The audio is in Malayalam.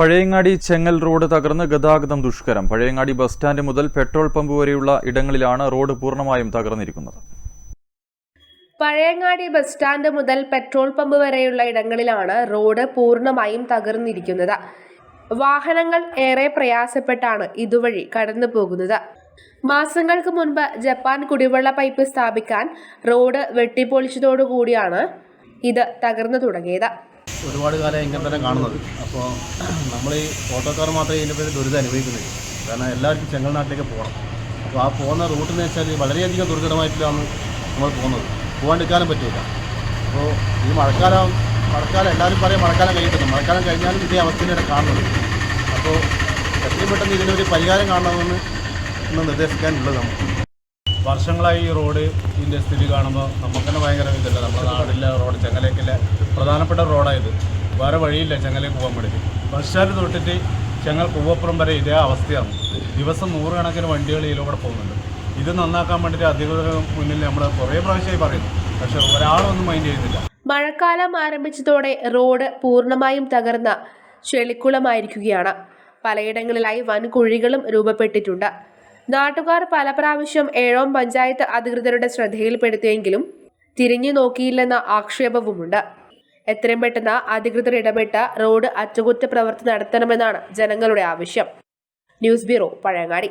പഴയങ്ങാടി ചെങ്ങൽ റോഡ് തകർന്ന് ഗതാഗതം ദുഷ്കരം. പഴയങ്ങാടി ബസ് സ്റ്റാൻഡ് മുതൽ പെട്രോൾ പമ്പ് വരെയുള്ള ഇടങ്ങളിലാണ് റോഡ് പൂർണമായും തകർന്നിരിക്കുന്നത്. പഴയങ്ങാടി ബസ് സ്റ്റാൻഡ് മുതൽ പെട്രോൾ പമ്പ് വരെയുള്ള ഇടങ്ങളിലാണ് റോഡ് പൂർണമായും തകർന്നിരിക്കുന്നത്. വാഹനങ്ങൾ ഏറെ പ്രയാസപ്പെട്ടാണ് ഇതുവഴി കടന്നു പോകുന്നത്. മാസങ്ങൾക്ക് മുൻപ് ജപ്പാൻ കുടിവെള്ള പൈപ്പ് സ്ഥാപിക്കാൻ റോഡ് വെട്ടിപ്പൊളിച്ചതോടുകൂടിയാണ് ഇത് തകർന്നു തുടങ്ങിയത്. ഒരുപാട് കാലം ഇങ്ങനെ തന്നെ കാണുന്നത്. അപ്പോൾ നമ്മൾ ഈ ഓട്ടോക്കാർ മാത്രമേ ഇതിന്റെ പേര് ദുരിതം അനുഭവിക്കുന്നില്ല കാരണം എല്ലാവർക്കും ചെങ്കൽനാട്ടിലേക്ക് പോകണം. അപ്പോൾ ആ പോകുന്ന റൂട്ട് എന്ന് വെച്ചാൽ വളരെയധികം ദുർഘടമായിട്ടാണ് നമ്മൾ പോകുന്നത്. പോകാണ്ടിരിക്കാനും പറ്റില്ല. അപ്പോൾ ഈ മഴക്കാലം മഴക്കാലം എല്ലാവരും പറയും മഴക്കാലം കഴിയുന്നു മഴക്കാലം കഴിഞ്ഞാലും ഇതേ അവസ്ഥയാണ് കാണുന്നത്. അപ്പോൾ എത്രയും പെട്ടെന്ന് ഇതിനൊരു പരിഹാരം കാണണമെന്ന് നിർദ്ദേശിക്കാനുള്ളത് നമുക്ക്. വർഷങ്ങളായി ഈ റോഡ് ഇതിന്റെ സ്ഥിതി കാണുമ്പോൾ നമുക്ക് തന്നെ ഭയങ്കര ഇതല്ല? നമ്മുടെ നാടിലെ റോഡ് ചെങ്ങലേക്കിലെ പ്രധാനപ്പെട്ട റോഡായത് വേറെ വഴിയില്ല ചെങ്ങലേക്ക് പോകാൻ വേണ്ടി ബസ് സ്റ്റാൻഡ് തൊട്ടിട്ട് ചെങ്ങൽ കൂവപ്പുറം വരെ ഇതേ അവസ്ഥയാണ്. ദിവസം നൂറുകണക്കിന് വണ്ടികൾ ഇതിലൂടെ പോകുന്നുണ്ട്. ഇത് നന്നാക്കാൻ വേണ്ടിയിട്ട് അധികൃതർ മുന്നിൽ നമ്മൾ കുറേ പ്രാവശ്യമായി പറയുന്നു. പക്ഷെ ഒരാളൊന്നും മൈൻഡ് ചെയ്യുന്നില്ല. മഴക്കാലം ആരംഭിച്ചതോടെ റോഡ് പൂർണമായും തകർന്ന ചെളിക്കുളമായിരിക്കുകയാണ് പലയിടങ്ങളിലായി വൻ കുഴികളും രൂപപ്പെട്ടിട്ടുണ്ട്. നാട്ടുകാർ പല പ്രാവശ്യം ഏഴോം പഞ്ചായത്ത് അധികൃതരുടെ ശ്രദ്ധയിൽപ്പെടുത്തിയെങ്കിലും തിരിഞ്ഞു നോക്കിയില്ലെന്ന ആക്ഷേപവുമുണ്ട്. എത്രയും പെട്ടെന്ന് അധികൃതർ ഇടപെട്ട് റോഡ് അറ്റകുറ്റപ്രവൃത്തി നടത്തണമെന്നാണ് ജനങ്ങളുടെ ആവശ്യം. News bureau Pazhayangadi.